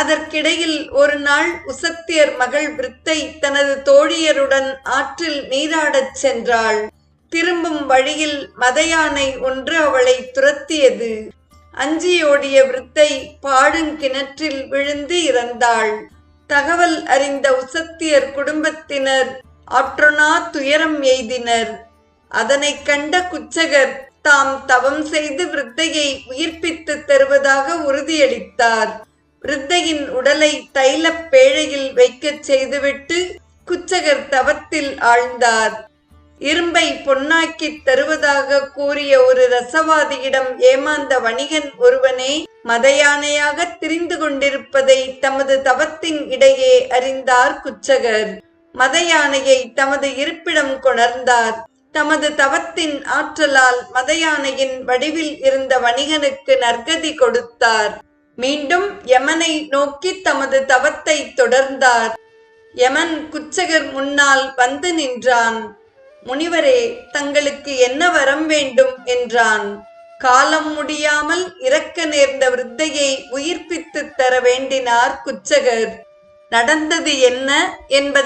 அதற்கிடையில் ஒரு நாள் உசத்தியர் மகள் விருத்தை தனது தோழியருடன் ஆற்றில் நீராடச் சென்றாள். திரும்பும் வழியில் மதயானை ஒன்று அவளை துரத்தியது. அஞ்சியோடிய விருத்தை பாடுங்கிணற்றில் விழுந்து இறந்தாள். தகவல் அறிந்த உசத்தியர் குடும்பத்தினர் ஆற்றொனா துயரம் எய்தினர். அதனைக் கண்ட குச்சகர் தாம் தவம் செய்து விருத்தையை உயிர்ப்பித்து தருவதாக உறுதியளித்தார். விருத்தையின் உடலை தைலப் பேழையில் வைக்கச் செய்துவிட்டு குச்சகர் தவத்தில் ஆழ்ந்தார். இரும்பை பொன்னாக்கித் தருவதாக கூறிய ஒரு ரசவாதியிடம் ஏமாந்த வணிகன் ஒருவனே மதயானையாக திரிந்து கொண்டிருப்பதை தமது தவத்தின் இடையே அறிந்தார் குச்சகர். மதயானையை தமது இருப்பிடம் கொணர்ந்தார். தமது தவத்தின் ஆற்றலால் மதயானையின் வடிவில் இருந்த வணிகனுக்கு நற்கதி கொடுத்தார். மீண்டும் யமனை நோக்கி தமது தவத்தை தொடர்ந்தார். யமன் குச்சகர் முன்னால் வந்து நின்றான். முனிவரே தங்களுக்கு என்ன வரம் வேண்டும்? என்றான். காலம் முடியாமல் இறக்க நேர்ந்த விருத்தையை உயிர்ப்பித்து தர வேண்டினார் குச்சகர் நடந்தது என்ன என்பதை